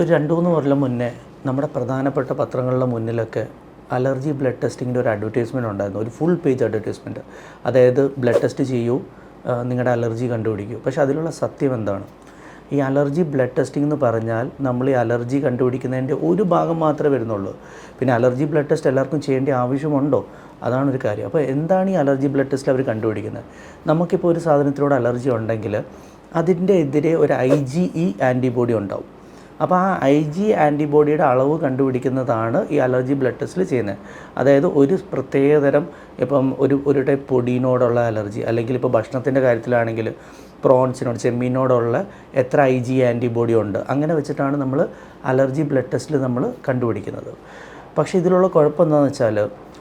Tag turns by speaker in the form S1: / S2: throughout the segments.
S1: ഒരു രണ്ട് മൂന്ന് കൊല്ലം മുന്നേ നമ്മുടെ പ്രധാനപ്പെട്ട പത്രങ്ങളുടെ മുന്നിലൊക്കെ അലർജി ബ്ലഡ് ടെസ്റ്റിങ്ങിന്റെ ഒരു അഡ്വർടൈസ്മെന്റ് ഉണ്ടായിരുന്നു. ഒരു ഫുൾ പേജ് അഡ്വർടൈസ്മെന്റ് അതായത് ബ്ലഡ് ടെസ്റ്റ് ചെയ്യൂ നിങ്ങളുടെ അലർജി കണ്ടുപിടിക്കൂ. പക്ഷേ അതിലുള്ള സത്യം എന്താണ്? ഈ അലർജി ബ്ലഡ് ടെസ്റ്റിംഗ് എന്ന് പറഞ്ഞാൽ നമ്മൾ ഈ അലർജി കണ്ടുപിടിക്കുന്നതിന്റെ ഒരു ഭാഗം മാത്രമേ വരുന്നുള്ളൂ. പിന്നെ അലർജി ബ്ലഡ് ടെസ്റ്റ് എല്ലാവർക്കും ചെയ്യേണ്ട ആവശ്യമുണ്ടോ? അതാണ് ഒരു കാര്യം. അപ്പോൾ എന്താണ് ഈ അലർജി ബ്ലഡ് ടെസ്റ്റിൽ അവർ കണ്ടുപിടിക്കുന്നത്? നമുക്കിപ്പോൾ ഒരു സാധനത്തിനോട് അലർജി ഉണ്ടെങ്കിൽ അതിന്റെ എതിരെ ഒരു ഐ ജി ഇ ആന്റിബോഡി ഉണ്ടാവും. അപ്പോൾ ആ ഐ ജി ആന്റിബോഡിയുടെ അളവ് കണ്ടുപിടിക്കുന്നതാണ് ഈ അലർജി ബ്ലഡ് ടെസ്റ്റിൽ ചെയ്യുന്നത്. അതായത് ഒരു പ്രത്യേകതരം ഇപ്പം ഒരു ഒരു ടൈപ്പ് പൊടിയിനോടുള്ള അലർജി അല്ലെങ്കിൽ ഇപ്പോൾ ഭക്ഷണത്തിന്റെ കാര്യത്തിലാണെങ്കിൽ പ്രോൺസിനോട് ചെമ്മീനോടുള്ള എത്ര ഐ ജി ആന്റിബോഡി ഉണ്ട് അങ്ങനെ വെച്ചിട്ടാണ് നമ്മൾ അലർജി ബ്ലഡ് ടെസ്റ്റിൽ നമ്മൾ കണ്ടുപിടിക്കുന്നത്. പക്ഷേ ഇതിലുള്ള കുഴപ്പം എന്താണെന്ന് വെച്ചാൽ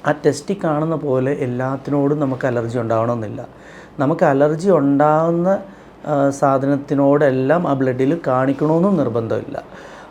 S1: ആ ടെസ്റ്റിൽ കാണുന്ന പോലെ എല്ലാത്തിനോടും നമുക്ക് അലർജി ഉണ്ടാവണമെന്നില്ല. നമുക്ക് അലർജി ഉണ്ടാകുന്ന സാധനത്തിനോടെല്ലാം ആ ബ്ലഡിൽ കാണിക്കണമെന്നും നിർബന്ധമില്ല.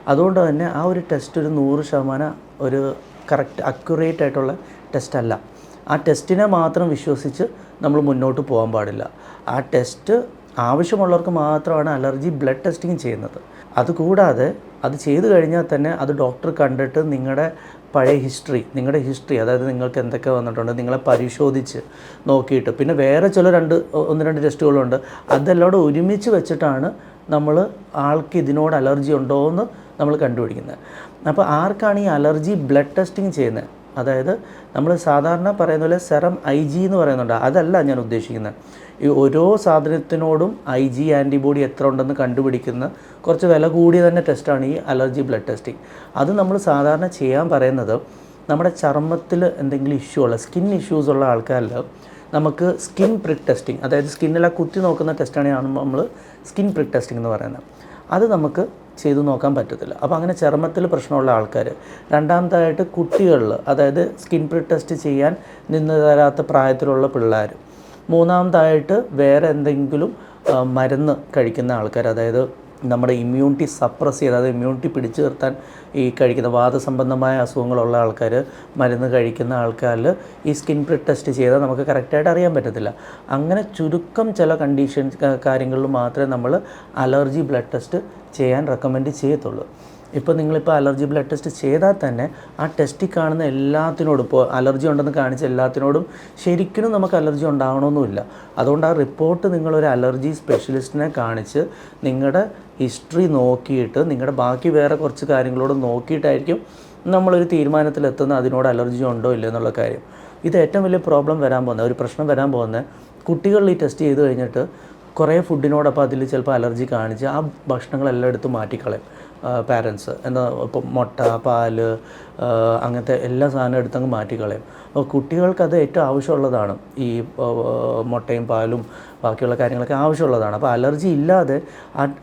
S1: അതുകൊണ്ട് തന്നെ ആ ഒരു ടെസ്റ്റ് ഒരു നൂറ് ശതമാനം ഒരു കറക്റ്റ് അക്യുറേറ്റ് ആയിട്ടുള്ള ടെസ്റ്റ് അല്ല. ആ ടെസ്റ്റിനെ മാത്രം വിശ്വസിച്ച് നമ്മൾ മുന്നോട്ട് പോകാൻ പാടില്ല. ആ ടെസ്റ്റ് ആവശ്യമുള്ളവർക്ക് മാത്രമാണ് അലർജി ബ്ലഡ് ടെസ്റ്റിംഗ് ചെയ്യുന്നത്. അതുകൂടാതെ അത് ചെയ്തു കഴിഞ്ഞാൽ തന്നെ അത് ഡോക്ടർ കണ്ടിട്ട് നിങ്ങളുടെ പഴയ ഹിസ്റ്ററി നിങ്ങളുടെ ഹിസ്റ്ററി അതായത് നിങ്ങൾക്ക് എന്തൊക്കെ വന്നിട്ടുണ്ട് നിങ്ങളെ പരിശോധിച്ച് നോക്കിയിട്ട്. പിന്നെ വേറെ ചില രണ്ട് ഒന്ന് രണ്ട് ടെസ്റ്റുകളുണ്ട്. അതെല്ലാം ഒരുമിച്ച് വെച്ചിട്ടാണ് നമ്മൾ ആൾക്ക് ഇതിനോട് അലർജി ഉണ്ടോ എന്ന് നമ്മൾ കണ്ടുപിടിക്കുന്നത്. അപ്പോൾ ആർക്കാണ് ഈ അലർജി ബ്ലഡ് ടെസ്റ്റിംഗ് ചെയ്യുന്നത്? അതായത് നമ്മൾ സാധാരണ പറയുന്ന പോലെ സെറം ഐ ജി എന്ന് പറയുന്നുണ്ട്. അതല്ല ഞാൻ ഉദ്ദേശിക്കുന്നത്. ഈ ഓരോ സാധനത്തിനോടും ഐ ജി ആന്റിബോഡി എത്ര ഉണ്ടെന്ന് കണ്ടുപിടിക്കുന്ന കുറച്ച് വില കൂടിയ തന്നെ ടെസ്റ്റാണ് ഈ അലർജി ബ്ലഡ് ടെസ്റ്റിംഗ് അത് നമ്മൾ സാധാരണ ചെയ്യാൻ പറയുന്നത് നമ്മുടെ ചർമ്മത്തിൽ എന്തെങ്കിലും ഇഷ്യൂ ഉള്ള സ്കിൻ ഇഷ്യൂസ് ഉള്ള ആൾക്കാരിൽ നമുക്ക് സ്കിൻ പ്രിക് ടെസ്റ്റിംഗ് അതായത് സ്കിന്നിലെ കുത്തി നോക്കുന്ന ടെസ്റ്റാണ് നമ്മൾ സ്കിൻ പ്രിക് ടെസ്റ്റിംഗ് എന്ന് പറയുന്നത്. അത് നമുക്ക് ചെയ്തു നോക്കാൻ പറ്റത്തില്ല. അപ്പോൾ അങ്ങനെ ചർമ്മത്തിൽ പ്രശ്നമുള്ള ആൾക്കാർ രണ്ടാമതായിട്ട് കുട്ടികളിൽ അതായത് സ്കിൻ പ്രി ടെസ്റ്റ് ചെയ്യാൻ നിന്ന് തരാത്ത പ്രായത്തിലുള്ള പിള്ളേർ മൂന്നാമതായിട്ട് വേറെ എന്തെങ്കിലും മരുന്ന് കഴിക്കുന്ന ആൾക്കാർ അതായത് നമ്മുടെ ഇമ്മ്യൂണിറ്റി സപ്രസ് ചെയ്ത് അതായത് ഇമ്മ്യൂണിറ്റി പിടിച്ചു നിർത്താൻ ഈ കഴിക്കുന്ന വാദസംബന്ധമായ അസുഖങ്ങളുള്ള ആൾക്കാർ മരുന്ന് കഴിക്കുന്ന ആൾക്കാരിൽ ഈ സ്കിൻ പ്രിഡ് ടെസ്റ്റ് ചെയ്താൽ നമുക്ക് കറക്റ്റായിട്ട് അറിയാൻ പറ്റത്തില്ല. അങ്ങനെ ചുരുക്കം ചില കണ്ടീഷൻ കാര്യങ്ങളിൽ മാത്രമേ നമ്മൾ അലർജി ബ്ലഡ് ടെസ്റ്റ് ചെയ്യാൻ റെക്കമെൻഡ് ചെയ്യത്തുള്ളൂ. ഇപ്പോൾ നിങ്ങളിപ്പോൾ അലർജി ബ്ലഡ് ടെസ്റ്റ് ചെയ്താൽ തന്നെ ആ ടെസ്റ്റിൽ കാണുന്ന എല്ലാത്തിനോടും ഇപ്പോൾ അലർജി ഉണ്ടെന്ന് കാണിച്ച എല്ലാത്തിനോടും ശരിക്കും നമുക്ക് അലർജി ഉണ്ടാവണമെന്നില്ല അതുകൊണ്ട് ആ റിപ്പോർട്ട് നിങ്ങളൊരു അലർജി സ്പെഷ്യലിസ്റ്റിനെ കാണിച്ച് നിങ്ങളുടെ ഹിസ്റ്ററി നോക്കിയിട്ട് നിങ്ങളുടെ ബാക്കി വേറെ കുറച്ച് കാര്യങ്ങളോട് നോക്കിയിട്ടായിരിക്കും നമ്മളൊരു തീരുമാനത്തിലെത്തുന്ന അതിനോട് അലർജി ഉണ്ടോ ഇല്ലയോ എന്നുള്ള കാര്യം. ഇത് ഏറ്റവും വലിയ പ്രോബ്ലം വരാൻ പോകുന്നത് ഒരു പ്രശ്നം വരാൻ പോകുന്നത് കുട്ടികളിൽ ഈ ടെസ്റ്റ് ചെയ്ത് കഴിഞ്ഞിട്ട് കുറേ ഫുഡിനോടൊപ്പം അതിൽ ചിലപ്പോൾ അലർജി കാണിച്ച് ആ ഭക്ഷണങ്ങളെല്ലാം എടുത്ത് മാറ്റിക്കളയും പാരൻസ് എന്താ ഇപ്പം മുട്ട പാൽ അങ്ങനത്തെ എല്ലാ സാധനവും എടുത്തങ്ങ് മാറ്റിക്കളയും. അപ്പോൾ കുട്ടികൾക്കത് ഏറ്റവും ആവശ്യമുള്ളതാണ്. ഈ മുട്ടയും പാലും ബാക്കിയുള്ള കാര്യങ്ങളൊക്കെ ആവശ്യമുള്ളതാണ്. അപ്പോൾ അലർജി ഇല്ലാതെ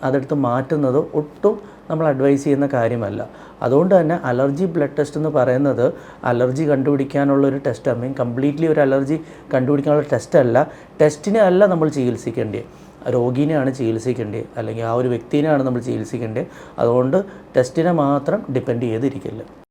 S1: അതെടുത്ത് മാറ്റുന്നത് ഒട്ടും നമ്മൾ അഡ്വൈസ് ചെയ്യുന്ന കാര്യമല്ല. അതുകൊണ്ട് തന്നെ അലർജി ബ്ലഡ് ടെസ്റ്റ് എന്ന് പറയുന്നത് അലർജി കണ്ടുപിടിക്കാനുള്ള ഒരു ടെസ്റ്റ് ഐ മീൻ കംപ്ലീറ്റ്ലി ഒരു അലർജി കണ്ടുപിടിക്കാനുള്ള ടെസ്റ്റ് അല്ല. ടെസ്റ്റിനെ അല്ല നമ്മൾ ചികിത്സിക്കേണ്ടത് രോഗീനെയാണ് ചികിത്സിക്കേണ്ടത് അല്ലെങ്കിൽ ആ ഒരു വ്യക്തിനെയാണ് നമ്മൾ ചികിത്സിക്കേണ്ടത്. അതുകൊണ്ട് ടെസ്റ്റിനെ മാത്രം ഡിപ്പെൻഡ് ചെയ്തിരിക്കില്ല